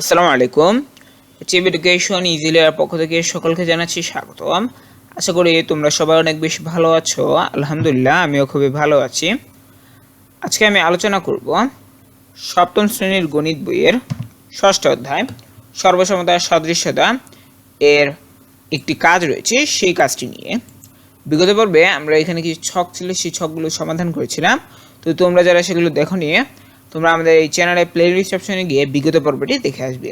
আসসালামু আলাইকুম। Chip education ইজিলিয়ার পক্ষ থেকে সকলকে জানাচ্ছি স্বাগতম। আশা করি তোমরা সবাই অনেক বেশি ভালো আছো। আলহামদুলিল্লাহ, আমিও খুবই ভালো আছি। আজকে আমি আলোচনা করব সপ্তম শ্রেণির গণিত বইয়ের ষষ্ঠ অধ্যায়, সর্বসমতা, সদৃশ্যতা এর একটি কাজ রয়েছে সেই কাজটি নিয়ে। বিগত পর্বে আমরা এখানে কিছু ছক ছিল, সেই ছকগুলো সমাধান করেছিলাম। তো তোমরা যারা সেগুলো দেখো নিয়ে তোমরা আমাদের এই চ্যানেলে প্লে লিস্ট অপশনে গিয়ে বিগত পর্বটি দেখে আসবে।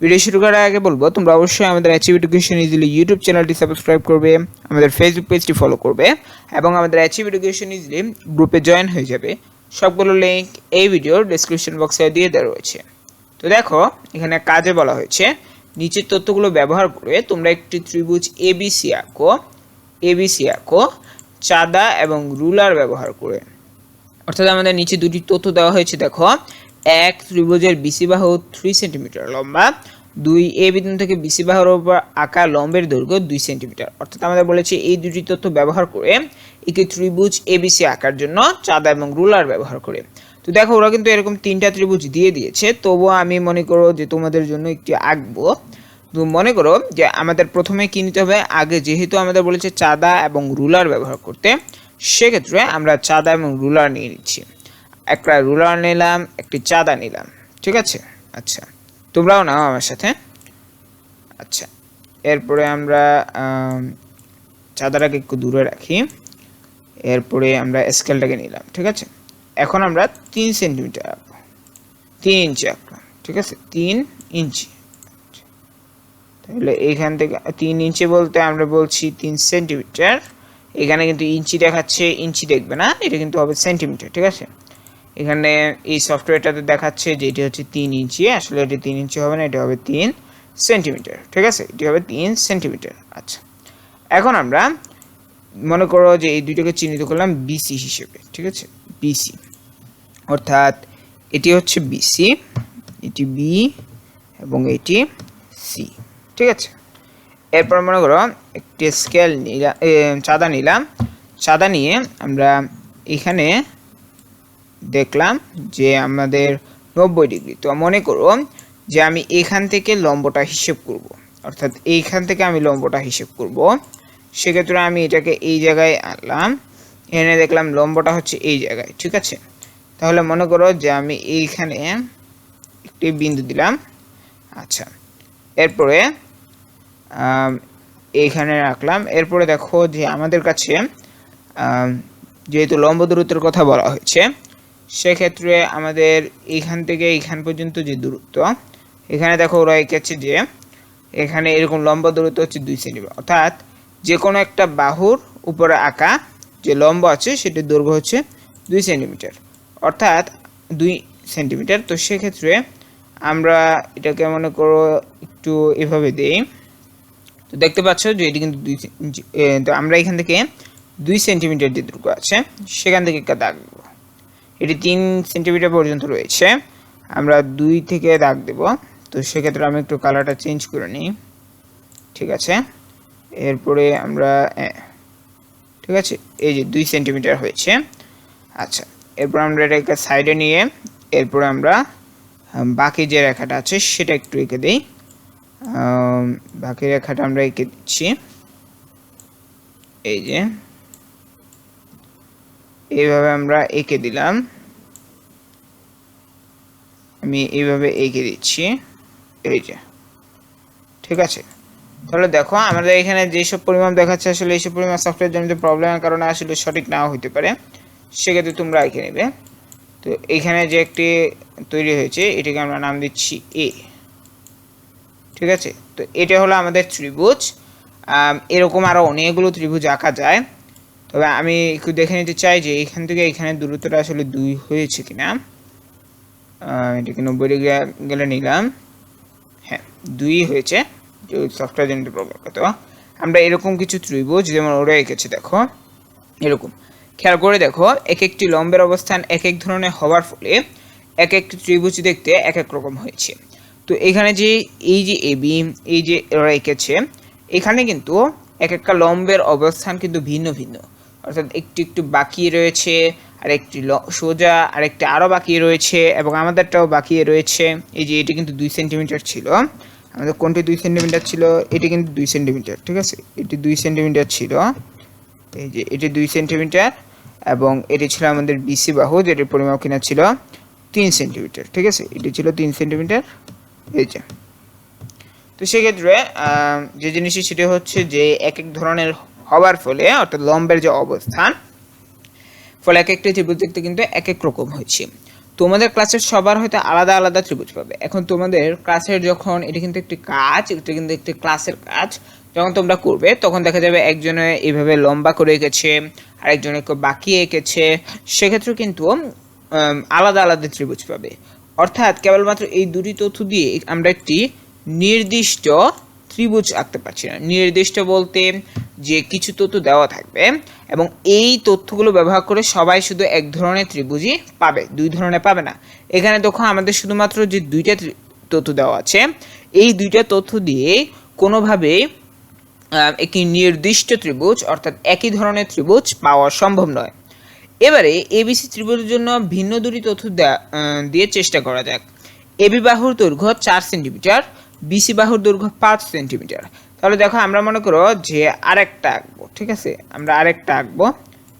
ভিডিও শুরু করার আগে বলব, তোমরা অবশ্যই আমাদের অ্যাচিভ এডুকেশন ইজিলি ইউটিউব চ্যানেলটি সাবস্ক্রাইব করবে, আমাদের ফেসবুক পেজটি ফলো করবে এবং আমাদের অ্যাচিভ এডুকেশন ইজিলি গ্রুপে জয়েন হয়ে যাবে। সবগুলো লিঙ্ক এই ভিডিওর ডিসক্রিপশন বক্সে দিয়ে দেওয়া রয়েছে। তো দেখো, এখানে কাজে বলা হয়েছে, নিচের তথ্যগুলো ব্যবহার করে তোমরা একটি ত্রিভুজ এবিসি আঁকো এবিসি আঁকো, চাঁদা এবং রুলার ব্যবহার করে। অর্থাৎ আমাদের নিচে দুটি তথ্য দেওয়া হয়েছে, দেখো। এক, ত্রিভুজের বিসি বাহু থ্রি সেন্টিমিটার লম্বা। দুই, এ বিন্দু থেকে বিসি বাহুর উপর আঁকা লম্বের দৈর্ঘ্য দুই সেন্টিমিটার অর্থাৎ আমাদের বলেছে এই দুটি তথ্য ব্যবহার করে একটি ত্রিভুজ এ এবিসি আঁকার জন্য চাঁদা এবং রুলার ব্যবহার করে। তো দেখো, ওরা কিন্তু এরকম তিনটা ত্রিভুজ দিয়ে দিয়েছে। তবুও আমি মনে করো যে তোমাদের জন্য একটি আঁকবো। তো মনে করো যে আমাদের প্রথমে কি নিতে হবে? আগে যেহেতু আমাদের বলেছে চাঁদা এবং রুলার ব্যবহার করতে সেক্ষেত্রে আমরা চাঁদা এবং রুলার নিয়ে নিচ্ছি। একটা রুলার নিলাম একটি চাঁদা নিলাম। ঠিক আছে? আচ্ছা। তোমরাও নাও আমার সাথে। আচ্ছা। এরপরে আমরা আম, চাঁদাটাকে একটু দূরে রাখি। এরপরে আমরা স্কেলটাকে নিলাম। ঠিক আছে? এখন আমরা তিন সেন্টিমিটার আঁকবো। তিন ইঞ্চি আঁকলাম ঠিক আছে? তিন ইঞ্চি। তাহলে এইখান থেকে তিন ইঞ্চি বলতে আমরা বলছি তিন সেন্টিমিটার। এখানে কিন্তু ইঞ্চি দেখাচ্ছে, ইঞ্চি দেখবে না, এটা কিন্তু হবে সেন্টিমিটার, ঠিক আছে? এখানে এই সফটওয়্যারটাতে দেখাচ্ছে যে এটি হচ্ছে তিন ইঞ্চি, আসলে এটি তিন ইঞ্চি হবে না, এটা হবে তিন সেন্টিমিটার, ঠিক আছে? এটি হবে তিন সেন্টিমিটার আচ্ছা। এখন আমরা মনে করো যে এই দুইটাকে চিহ্নিত করলাম বিসি হিসেবে, ঠিক আছে? বিসি অর্থাৎ এটি হচ্ছে বিসি এটি বি এবং এটি সি ঠিক আছে? এরপর মনে করো একটি স্কেল নিলাম চাঁদা নিলাম। চাঁদা নিয়ে আমরা এখানে দেখলাম যে আমাদের নব্বই ডিগ্রি। তো মনে করো যে আমি এখান থেকে লম্বটা হিসেব করব। অর্থাৎ এইখান থেকে আমি লম্বটা হিসেব করব। সেক্ষেত্রে আমি এটাকে এই জায়গায় আনলাম। এনে দেখলাম লম্বটা হচ্ছে এই জায়গায়, ঠিক আছে? তাহলে মনে করো যে আমি এইখানে একটি বিন্দু দিলাম। আচ্ছা এরপরে এইখানে রাখলাম। এরপরে দেখো যে আমাদের কাছে যেহেতু লম্ব দূরত্বের কথা বলা হয়েছে, সেক্ষেত্রে আমাদের এইখান থেকে এইখান পর্যন্ত যে দূরত্ব, এখানে দেখো ওরা এঁকেছে যে, এখানে এরকম লম্ব দূরত্ব হচ্ছে দুই সেন্টিমিটার অর্থাৎ যে কোনো একটা বাহুর উপরে আঁকা যে লম্ব আছে, সেটির দৈর্ঘ্য হচ্ছে দুই সেন্টিমিটার অর্থাৎ দুই সেন্টিমিটার তো সেক্ষেত্রে আমরা এটাকে মনে করো একটু এভাবে দিই তো দেখতে পাচ্ছ যে এটি কিন্তু দুই তো আমরা এখান থেকে দুই সেন্টিমিটার যে দৈর্ঘ্য আছে, সেখান থেকে একটা দাগ দেবো। এটি তিন সেন্টিমিটার পর্যন্ত রয়েছে। আমরা দুই থেকে দাগ দেব। তো সেক্ষেত্রে আমি একটু কালারটা চেঞ্জ করে নিই। ঠিক আছে? এরপরে আমরা ঠিক আছে? এই যে দুই সেন্টিমিটার হয়েছে। আচ্ছা এরপর আমরা এটাকে সাইডে নিয়ে, এরপরে আমরা বাকি যে রেখাটা আছে, সেটা একটু এঁকে দিই। বাকি রেখাটা আমরা এঁকে দিচ্ছি। এই যে, এইভাবে আমরা এঁকে দিলাম। আমি এইভাবে এঁকে দিচ্ছি। এই যে, ঠিক আছে? তাহলে দেখো, আমাদের এখানে যেসব পরিমাণ দেখাচ্ছে, আসলে এইসব পরিমাণ সফটওয়্যার জনিত প্রবলেমের কারণে আসলে সঠিক নাও হতে পারে। সেক্ষেত্রে তোমরা এঁকে নেবে। তো এখানে যে একটি তৈরি হয়েছে, এটাকে আমরা নাম দিচ্ছি এ ঠিক আছে? তো এটা হলো আমাদের ত্রিভুজ। এরকম আরও অনেকগুলো ত্রিভুজ আঁকা যায়। তবে আমি একটু দেখে নিতে চাই যে এখান থেকে এখানে দূরত্বটা আসলে দুই হয়েছে কিনা। এটাকে নব্বই ডিগ্রি গেলে নিলাম। হ্যাঁ দুই হয়েছে। সফটওয়্যার জনিত প্রবলেম তো আমরা এরকম কিছু ত্রিভুজ যেমন ওরা এঁকেছে, দেখো। এরকম। খেয়াল করে দেখো এক একটি লম্বের অবস্থান এক এক ধরনের হওয়ার ফলে এক একটি ত্রিভুজ দেখতে এক এক রকম হয়েছে। তো এখানে যে এই যে এবি এই যে ওরা এঁকেছে এখানে কিন্তু এক একটা লম্বের অবস্থান কিন্তু ভিন্ন ভিন্ন। অর্থাৎ একটু একটু বাকি রয়েছে আরেকটি সোজা আরেকটি আরও বাকি রয়েছে, এবং আমাদেরটাও বাকি রয়েছে। এই যে এটি কিন্তু দুই সেন্টিমিটার ছিল। আমাদের কোনটি দুই সেন্টিমিটার ছিল? এটি কিন্তু দুই সেন্টিমিটার, ঠিক আছে? এটি দুই সেন্টিমিটার ছিল। এই যে এটি দুই সেন্টিমিটার, এবং এটি ছিল আমাদের বিসি বাহু, যেটির পরিমাপ কিনা ছিল তিন সেন্টিমিটার, ঠিক আছে? এটি ছিল তিন সেন্টিমিটার। এই যে। তো সেক্ষেত্রে যে জিনিসটি সেটি হচ্ছে যে এক এক ধরনের হওয়ার ফলে, অর্থাৎ লম্বের যে অবস্থান, ফলে এক একটা ত্রিভুজ দেখতে কিন্তু এক এক রকম হয়েছে। তোমাদের ক্লাসের সবার হয়তো আলাদা আলাদা ত্রিভুজ পাবে। এখন তোমাদের ক্লাসের যখন, এটা কিন্তু একটি কাজ, এটা কিন্তু একটি ক্লাসের কাজ, যখন তোমরা করবে, তখন দেখা যাবে একজনে এইভাবে লম্বা করে এঁকেছে, আরেকজনে বাঁকিয়ে এঁকেছে। সেক্ষেত্রে কিন্তু আলাদা আলাদা ত্রিভুজ পাবে। অর্থাৎ কেবলমাত্র এই দুটি তথ্য দিয়ে আমরা একটি নির্দিষ্ট ত্রিভুজ আঁকতে পারছি না। নির্দিষ্ট বলতে যে কিছু তথ্য দেওয়া থাকবে এবং এই তথ্যগুলো ব্যবহার করে সবাই শুধু এক ধরনের ত্রিভুজই পাবে দুই ধরনের পাবে না। এখানে দেখো আমাদের শুধুমাত্র যে দুইটা তথ্য দেওয়া আছে এই দুইটা তথ্য দিয়ে কোনোভাবেই আহ, একটি নির্দিষ্ট ত্রিভুজ অর্থাৎ একই ধরনের ত্রিভুজ পাওয়া সম্ভব নয়। এবারে এবিসি ত্রিভুজের জন্য ভিন্ন দুটি তথ্য দেয়া- চেষ্টা করা যাক। এবি বাহুর দৈর্ঘ্য চার সেন্টিমিটার বিসি বাহুর দৈর্ঘ্য পাঁচ সেন্টিমিটার। তাহলে দেখো আমরা মনে করো যে আরেকটা আঁকবো, ঠিক আছে? আমরা আরেকটা আঁকবো।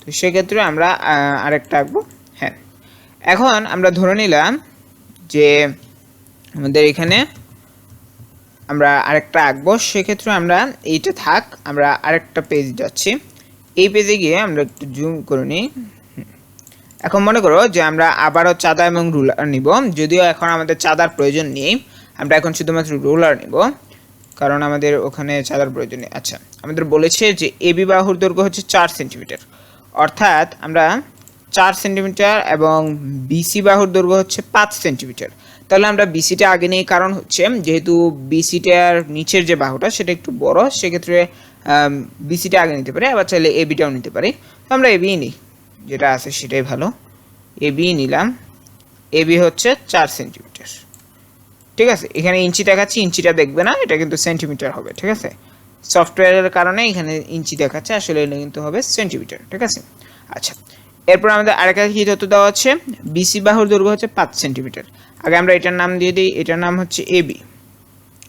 তো সেক্ষেত্রে আমরা আরেকটা আঁকবো। হ্যাঁ। এখন আমরা ধরে নিলাম যে আমাদের এখানে আমরা আরেকটা আঁকবো। সেক্ষেত্রে আমরা এইটা থাক, আমরা আরেকটা পেজ যাচ্ছি। এই পেজে গিয়ে আমরা একটু জুম করে নিই। এখন মনে করো যে আমরা আবারও চাঁদা এবং রুলার নিব। যদিও এখন আমাদের চাঁদার প্রয়োজন নেই, আমরা এখন শুধুমাত্র রুলার নিব, কারণ আমাদের ওখানে চাঁদার প্রয়োজন নেই। আচ্ছা আমাদের বলেছে যে এবি বাহুর দৈর্ঘ্য হচ্ছে চার সেন্টিমিটার। অর্থাৎ আমরা চার সেন্টিমিটার এবং বিসি বাহুর দৈর্ঘ্য হচ্ছে পাঁচ সেন্টিমিটার। তাহলে আমরা বিসিটা আগে নিই, কারণ হচ্ছে যেহেতু বিসিটার নিচের যে বাহুটা সেটা একটু বড়, সেক্ষেত্রে বিসিটা আগে নিতে পারি, আবার চাইলে এবিটাও নিতে পারি। তো আমরা এবি নিই। যেটা আছে সেটাই ভালো। এ এবি নিলাম। এবি হচ্ছে চার সেন্টিমিটার ঠিক আছে? এখানে ইঞ্চি দেখাচ্ছি, ইঞ্চিটা দেখবে না, এটা কিন্তু সেন্টিমিটার হবে, ঠিক আছে? সফটওয়্যারের কারণে এখানে ইঞ্চি দেখাচ্ছে, আসলে এটা কিন্তু হবে সেন্টিমিটার ঠিক আছে? আচ্ছা এরপর আমাদের আরেকটা কি তথ্য দেওয়া আছে? বিসি বাহুর দৈর্ঘ্য হচ্ছে পাঁচ সেন্টিমিটার আগে আমরা এটার নাম দিয়ে দিই, এটার নাম হচ্ছে এবি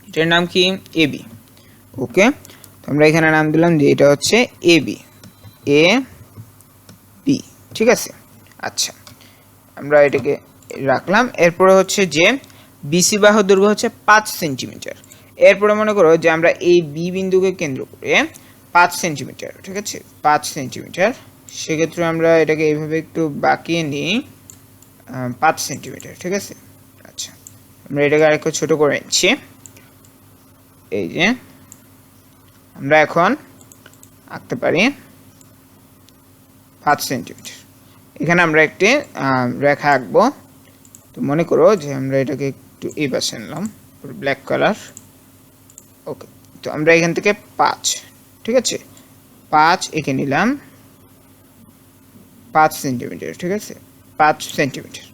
এটার নাম কি? এবি ওকে তো আমরা এখানে নাম দিলাম যে এটা হচ্ছে এ বি ঠিক আছে? আচ্ছা আমরা এটাকে রাখলাম। এরপরে হচ্ছে যে বিসি বাহু দৈর্ঘ্য হচ্ছে পাঁচ সেন্টিমিটার। এরপরে মনে করো যে আমরা এই বি বিন্দুকে কেন্দ্র করে পাঁচ সেন্টিমিটার, ঠিক আছে? পাঁচ সেন্টিমিটার। সেক্ষেত্রে আমরা এটাকে এইভাবে একটু বাঁকিয়ে নিই পাঁচ সেন্টিমিটার, ঠিক আছে? আচ্ছা আমরা এটাকে আরেকটু ছোটো করে নিচ্ছি। এই যে, আমরা এখন আঁকতে পারি পাঁচ সেন্টিমিটার। এখানে আমরা একটি রেখা আঁকবো। তো মনে করো যে আমরা এটাকে একটু এই পাশে নিলাম ব্ল্যাক কালার ওকে তো আমরা এখান থেকে পাঁচ, ঠিক আছে? পাঁচ এঁকে নিলাম। পাঁচ সেন্টিমিটার ঠিক আছে? পাঁচ সেন্টিমিটার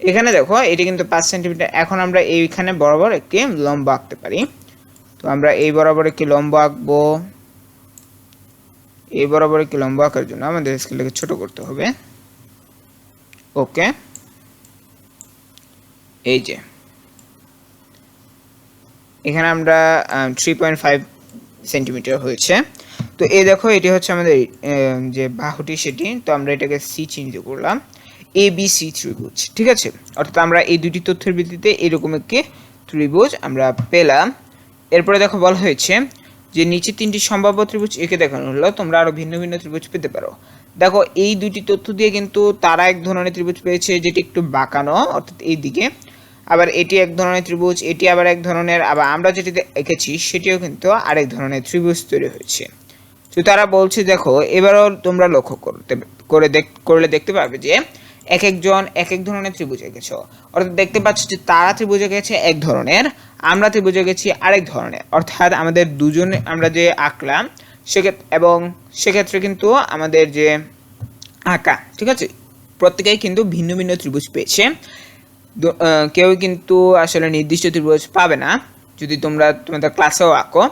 এখানে দেখো, এটি কিন্তু পাঁচ সেন্টিমিটার এখন আমরা এইখানে বরাবর একটি লম্বা আঁকতে পারি। তো আমরা এই বরাবর একটি লম্বা আঁকবো। এই বরাবর একটি লম্বা আঁকার জন্য আমাদের স্কেলটাকে ছোট করতে হবে। ওকে এই যে। এখানে আমরা থ্রি পয়েন্ট ফাইভ সেন্টিমিটার হয়েছে। তো এই দেখো, এটি হচ্ছে আমাদের যে বাহুটি সেটি। তো আমরা এটাকে সি চিহ্নিত করলাম। এ বি সি ত্রিভুজ, ঠিক আছে? অর্থাৎ আমরা এই দুটি তথ্যের ভিত্তিতে এরকম একটি ত্রিভুজ আমরা পেলাম। এরপরে দেখো, বলা হয়েছে যে নিচে তিনটি সম্ভাব্য ত্রিভুজ একে দেখানো হলো। তোমরা আরও ভিন্ন ভিন্ন ত্রিভুজ পেতে পারো। দেখো, এই দুটি তথ্য দিয়ে কিন্তু তারা এক ধরনের ত্রিভুজ পেয়েছে, যেটি একটু বাঁকানো, অর্থাৎ এই দিকে। আবার এটি এক ধরনের ত্রিভুজ, এটি আবার এক ধরনের, আবার আমরা যেটিতে এঁকেছি, সেটিও কিন্তু আরেক ধরনের ত্রিভুজ তৈরি হয়েছে। তো তারা বলছে, দেখো, এবারও তোমরা লক্ষ্য করতে, করে করলে দেখতে পাবে যে, এক একজন এক এক ধরনের ত্রিভুজ এঁকেছ। অর্থাৎ দেখতে পাচ্ছ যে তারা ত্রিভুজ এঁকেছে এক ধরনের, আমরা ত্রিভুজ এঁকেছি আরেক ধরনের। অর্থাৎ আমাদের দুজনে, আমরা যে আঁকলাম সেক্ষেত্রে এবং সেক্ষেত্রে কিন্তু আমাদের যে আঁকা, ঠিক আছে? প্রত্যেকেই কিন্তু ভিন্ন ভিন্ন ত্রিভুজ পেয়েছে। কেউ কিন্তু আসলে নির্দিষ্ট ত্রিভুজ পাবে না, যদি তোমরা তোমাদের ক্লাসেও আঁকো।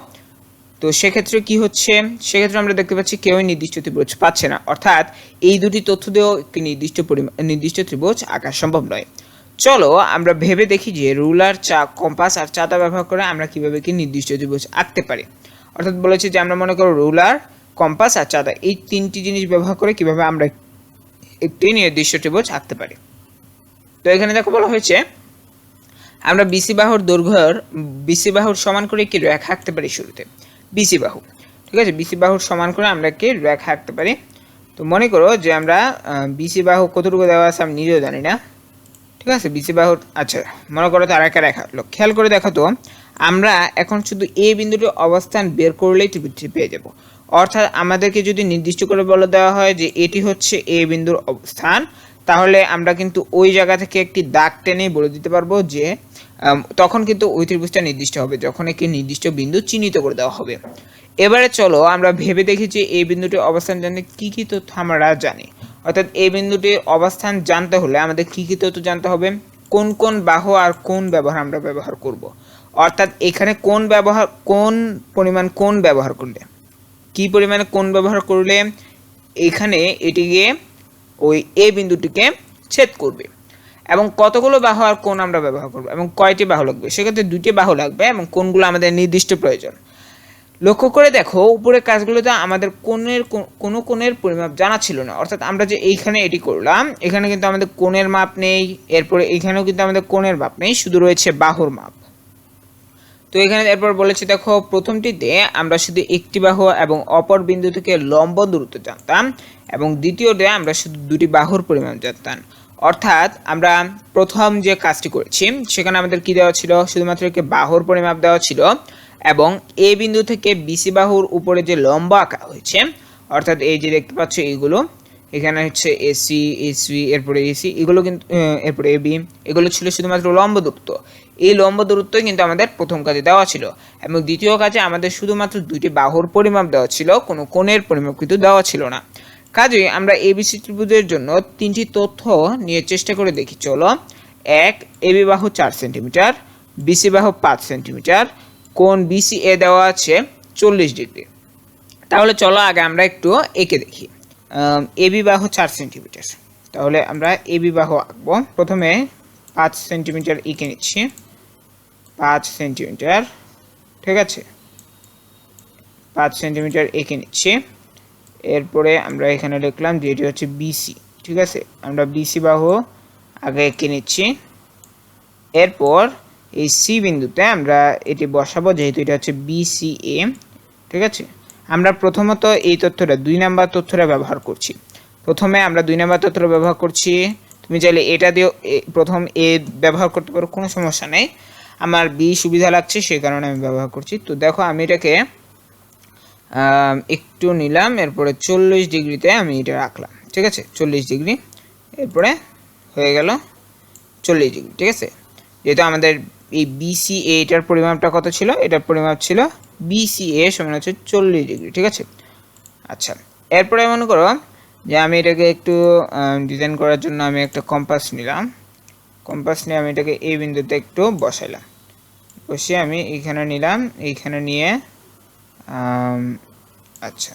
তো সেক্ষেত্রে কি হচ্ছে? সেক্ষেত্রে আমরা দেখতে পাচ্ছি কেউই নির্দিষ্ট ত্রিভুজ পাচ্ছে না। অর্থাৎ এই দুটি তথ্য দিয়েও একটি নির্দিষ্ট পরিমাণ নির্দিষ্ট ত্রিভুজ আঁকা সম্ভব নয়। চলো, আমরা ভেবে দেখি যে রুলার চা, কম্পাস আর চাঁদা ব্যবহার করে আমরা কীভাবে কি নির্দিষ্ট ত্রিভুজ আঁকতে পারি। অর্থাৎ বলেছে যে আমরা মনে করো রুলার, কম্পাস আর চাঁদা। এই তিনটি জিনিস ব্যবহার করে কীভাবে আমরা একটি নির্দিষ্ট ত্রিভুজ আঁকতে পারি। তো এখানে দেখো বলা হয়েছে, আমরা বিসি বাহুর দৈর্ঘ্যর বিসি বাহুর সমান করে কি রেখা আঁকতে পারি শুরুতে। বিসি বাহু, ঠিক আছে? বিসি বাহুর সমান করে আমরা কি রেখা আঁকতে পারি। তো মনে করো যে আমরা বিসি বাহু কতটুকু দেওয়া আছে আমি নিজেও জানি না, ঠিক আছে? বিসি বাহুর আচ্ছা মনে করো তার একা রেখা। খেয়াল করে দেখো তো আমরা এখন শুধু এ বিন্দুটির অবস্থান বের করলেই ত্রিভুজটি পেয়ে যাব। অর্থাৎ আমাদেরকে যদি নির্দিষ্ট করে বলে দেওয়া হয় যে এটি হচ্ছে এ বিন্দুর অবস্থান, তাহলে আমরা কিন্তু ওই জায়গা থেকে একটি দাগ টেনে বলে দিতে পারব যে তখন কিন্তু ওই ত্রিভুজটা নির্দিষ্ট হবে, যখন একটি নির্দিষ্ট বিন্দু চিহ্নিত করে দেওয়া হবে। এবারে চলো আমরা ভেবে দেখি যে এই বিন্দুটির অবস্থান জানতে কি কি তথ্য আমরা জানি। অর্থাৎ এই বিন্দুটির অবস্থান জানতে হলে আমাদের কি কি তথ্য জানতে হবে, কোন কোন বাহু আর কোন ব্যবহার আমরা ব্যবহার করব। অর্থাৎ এখানে কোন ব্যবহার, কোন পরিমাণ কোন ব্যবহার করলে? কি পরিমাণে কোন ব্যবহার করলে? এখানে এটিকে ওই এ বিন্দুটিকে ছেদ করবে। এবং কতগুলো বাহু আর কোন আমরা ব্যবহার করব? এবং কয়টি বাহু লাগবে? সেক্ষেত্রে দুটি বাহু লাগবে এবং কোনগুলো আমাদের নির্দিষ্ট প্রয়োজন। লক্ষ্য করে দেখো, উপরের কাজগুলোতে আমাদের কোণের কোনো কোণের পরিমাপ জানা ছিল না। অর্থাৎ আমরা যে এইখানে এটি করলাম, এখানে কিন্তু আমাদের কোণের মাপ নেই, এরপরে এইখানেও কিন্তু আমাদের কোণের মাপ নেই, শুধু রয়েছে বাহুর মাপ। তো এখানে এরপর বলেছে, দেখো, প্রথমটিতে আমরা শুধু একটি বাহু এবং অপর বিন্দু থেকে লম্ব দূরত্ব জানতাম এবং দ্বিতীয়তে আমরা শুধু দুটি বাহুর পরিমাণ জানতাম। অর্থাৎ আমরা প্রথম যে কাজটি করেছি, সেখানে আমাদের কি দেওয়া ছিল? শুধুমাত্র একটি বাহুর পরিমাপ দেওয়া ছিল এবং এ বিন্দু থেকে বিসি বাহুর উপরে যে লম্ব আঁকা হয়েছে, অর্থাৎ এই যে দেখতে পাচ্ছ এইগুলো এখানে হচ্ছে এসি এসি এরপরে এসি এগুলো কিন্তু এরপরে এবি এগুলো ছিল শুধুমাত্র লম্ব দূরত্ব এই লম্ব দূরত্বই কিন্তু আমাদের প্রথম কাজে দেওয়া ছিল এবং দ্বিতীয় কাজে আমাদের শুধুমাত্র দুইটি বাহুর পরিমাপ দেওয়া ছিল, কোনো কোণের পরিমাপ কিন্তু দেওয়া ছিল না। কাজেই আমরা এবিসি ত্রিভুজের জন্য তিনটি তথ্য নিয়ে চেষ্টা করে দেখি। চলো, এক এবি বাহু চার সেন্টিমিটার বিসি বাহু পাঁচ সেন্টিমিটার, কোণ বিসি এ দেওয়া আছে চল্লিশ ডিগ্রি। তাহলে চলো আগে আমরা একটু এঁকে দেখি। এবি বাহু চার সেন্টিমিটার তাহলে আমরা এবি বাহু আঁকবো। প্রথমে পাঁচ সেন্টিমিটার এঁকে নিচ্ছি। পাঁচ সেন্টিমিটার ঠিক আছে? পাঁচ সেন্টিমিটার এঁকে নিচ্ছি। এরপরে আমরা এখানে লিখলাম যে এটি হচ্ছে বিসি ঠিক আছে? আমরা বিসি বাহু আগে এঁকে নিচ্ছি। এরপর এই সি বিন্দুতে আমরা এটি বসাবো, যেহেতু এটা হচ্ছে বিসিএ ঠিক আছে? আমরা প্রথমত এই তথ্যটা, দুই নাম্বার তথ্যটা ব্যবহার করছি। প্রথমে আমরা দুই নাম্বার তথ্যটা ব্যবহার করছি, তুমি চাইলে এটা দিয়েও প্রথম এ ব্যবহার করতে পারো, কোনো সমস্যা নেই। আমার বি সুবিধা লাগছে, সেই কারণে আমি ব্যবহার করছি। তো দেখো, আমি এটাকে একটু নিলাম, এরপরে চল্লিশ ডিগ্রিতে আমি এটা রাখলাম, ঠিক আছে? চল্লিশ ডিগ্রি, এরপরে হয়ে গেল চল্লিশ ডিগ্রি, ঠিক আছে? যেহেতু আমাদের এই বিসিএ এটার পরিমাপটা কত ছিল? এটার পরিমাপ ছিল বিসিএ সমান হচ্ছে চল্লিশ ডিগ্রি, ঠিক আছে? আচ্ছা এরপরে মনে করো যে আমি এটাকে একটু ডিজাইন করার জন্য আমি একটা কম্পাস নিলাম। কম্পাস নিয়ে আমি এটাকে এই বিন্দুতে একটু বসাইলাম। বসিয়ে আমি এইখানে নিলাম, এইখানে নিয়ে আচ্ছা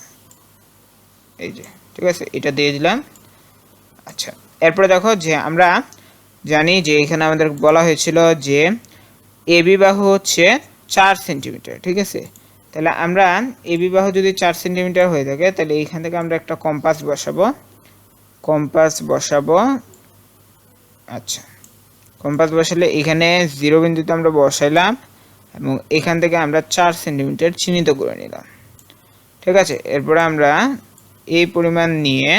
এই যে, ঠিক আছে, এটা দিয়ে দিলাম। আচ্ছা এরপরে দেখো যে আমরা জানি যে এখানে আমাদের বলা হয়েছিল যে এ বিবাহ হচ্ছে চার সেন্টিমিটার, ঠিক আছে? তাহলে আমরা এ বিবাহ যদি চার সেন্টিমিটার হয়ে থাকে, তাহলে এইখান থেকে আমরা একটা কম্পাস বসাবো। কম্পাস বসাবো আচ্ছা। কম্পাস বসালে এখানে জিরো বিন্দুতে আমরা বসাইলাম এবং এখান থেকে আমরা চার সেন্টিমিটার চিহ্নিত করে নিলাম। ঠিক আছে? এরপরে আমরা এই পরিমাণ নিয়ে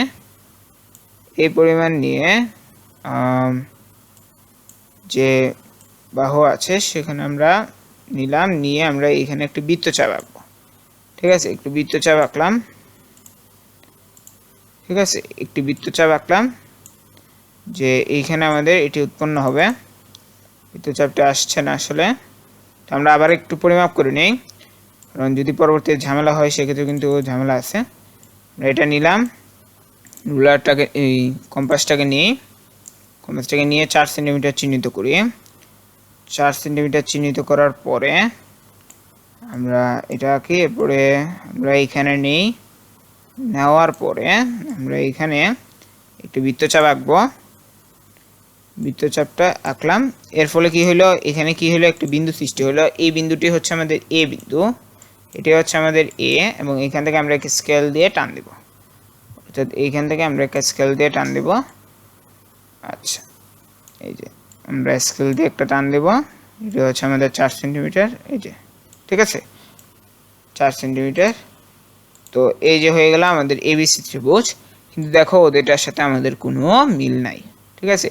এই পরিমাণ নিয়ে যে বাহু আছে, সেখানে আমরা নিলাম, নিয়ে আমরা এখানে একটু বৃত্তচাপ আঁকবো ঠিক আছে? একটু বৃত্ত বৃত্তচাপ আঁকলাম ঠিক আছে? একটি বৃত্তচাপ আঁকলাম যে এইখানে আমাদের এটি উৎপন্ন হবে। বৃত্তচাপটা আসছে না আসলে। আমরা আবার একটু পরিমাপ করে নিই। কারণ যদি পরবর্তী ঝামেলা হয়, সেক্ষেত্রে কিন্তু ঝামেলা আছে। আমরা এটা নিলাম। রুলারটাকে, এই কম্পাসটাকে নিয়ে কম্পাসটাকে নিয়ে চার সেন্টিমিটার চিহ্নিত করি। চার সেন্টিমিটার চিহ্নিত করার পরে আমরা এটাকে এরপরে আমরা এখানে নেই। নেওয়ার পরে আমরা এখানে একটু বৃত্তচাপ আঁকবো। বৃত্তচাপটা আঁকলাম। এর ফলে কি হলো? এখানে কি হলো? একটা বিন্দু সৃষ্টি হলো। এই বিন্দুটি হচ্ছে আমাদের এ বিন্দু। এটি হচ্ছে আমাদের এ এবং এখান থেকে আমরা একটা স্কেল দিয়ে টান দেব। অর্থাৎ এইখান থেকে আমরা একটা স্কেল দিয়ে টান দেব। আচ্ছা এই যে। আমরা স্কেল দিয়ে একটা টান দেব। এটা হচ্ছে আমাদের চার সেন্টিমিটার, এই যে, ঠিক আছে? চার সেন্টিমিটার। তো এই যে হয়ে গেল আমাদের এবিসি ত্রিভুজ। কিন্তু দেখো, ওদেরটার সাথে আমাদের কোনো মিল নাই, ঠিক আছে?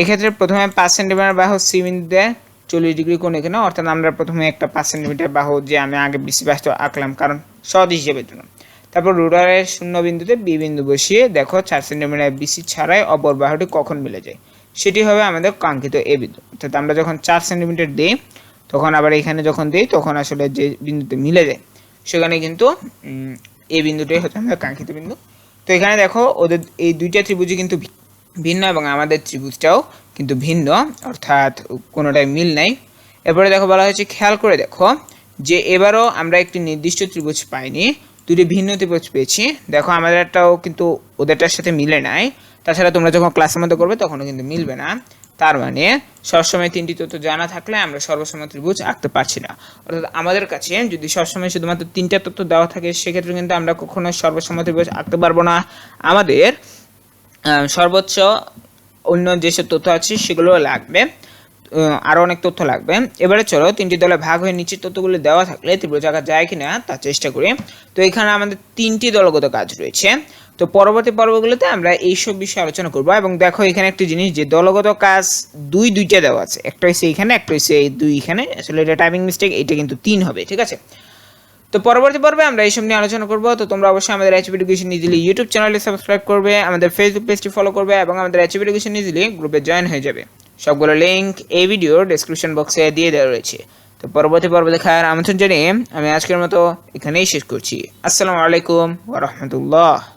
এক্ষেত্রে প্রথমে পাঁচ সেন্টিমিটার বাহু সি বিন্দুতে চল্লিশ ডিগ্রি কোণ এখানে, অর্থাৎ আমরা প্রথমে একটা পাঁচ সেন্টিমিটার বাহু যে আমি আগে বিসি বাস্তব আঁকলাম, কারণ সহজ হিসেবের জন্য তারপর রুডারের শূন্য বিন্দুতে বি বিন্দু বসিয়ে দেখো, চার সেন্টিমিটার বিসি ছাড়াই অপর বাহুটি কখন মিলে যায়? সেটি হবে আমাদের কাঙ্ক্ষিত এ বিন্দু। অর্থাৎ আমরা যখন চার সেন্টিমিটার দিই, তখন আবার এখানে যখন দিই, তখন আসলে যে বিন্দুতে মিলে যায়, সেখানে কিন্তু এই বিন্দুটাই হচ্ছে আমাদের কাঙ্ক্ষিত বিন্দু। তো এখানে দেখো, ওদের এই দুইটা ত্রিভুজই কিন্তু ভিন্ন এবং আমাদের ত্রিভুজটাও কিন্তু ভিন্ন, অর্থাৎ কোনোটাই মিল নাই। এরপরে দেখো বলা হয়েছে, খেয়াল করে দেখো যে এবারও আমরা একটি নির্দিষ্ট ত্রিভুজ পাইনি, দুটি ভিন্ন ত্রিভুজ পেয়েছি। দেখো আমাদেরটাও কিন্তু ওদেরটার সাথে মিলে নাই। তাছাড়া তোমরা যখন ক্লাসের মধ্যে করবে তখনও কিন্তু মিলবে না। তার মানে সবসময় তিনটি তথ্য জানা থাকলে আমরা সর্বসময় ত্রিভুজ আঁকতে পারছি না। অর্থাৎ আমাদের কাছে যদি সবসময় শুধুমাত্র তিনটা তথ্য দেওয়া থাকে সেক্ষেত্রে কিন্তু আমরা কখনো সর্বসময় ত্রিভুজ আঁকতে পারব না। আমাদের সর্বোচ্চ অন্য যেসব তথ্য আছে সেগুলো লাগবে। আহ, আরও অনেক তথ্য লাগবে। এবারে চলো তিনটি দলে ভাগ হয়ে নিচের তথ্যগুলো দেওয়া থাকলে ত্রিভুজ আঁকা যায় কিনা তার চেষ্টা করি। তো এখানে আমাদের তিনটি দলগত কাজ রয়েছে। তো পরবর্তী পর্বগুলোতে আমরা এইসব বিষয়ে আলোচনা করব। এবং দেখো, এখানে একটা জিনিস যে দলগত কাজ দুই, দুইটা দেওয়া আছে। একটা হচ্ছে এখানে, একটা হচ্ছে এই দুই এখানে। আসলে এটা টাইপিং মিস্টেক এটা কিন্তু তিন হবে, ঠিক আছে? তো পরবর্তী পর্বে আমরা এইসব নিয়ে আলোচনা করব। তো তোমরা অবশ্যই আমাদের এইচপি এডুকেশন ইজিলি ইউটিউব চ্যানেলে সাবস্ক্রাইব করবে, আমাদের ফেসবুক পেজটি ফলো করবে, এবং আমাদের এইচপি এডুকেশন ইজিলি গ্রুপে জয়েন হয়ে যাবে। সবগুলো লিঙ্ক এই ভিডিওর ডেসক্রিপশন বক্সে দিয়ে দেওয়া রয়েছে। তো পরবর্তী পর্ব দেখার আমন্ত্রণ জানিয়ে আমি আজকের মতো এখানেই শেষ করছি। আসসালামু আলাইকুম ওয়া রাহমাতুল্লাহ।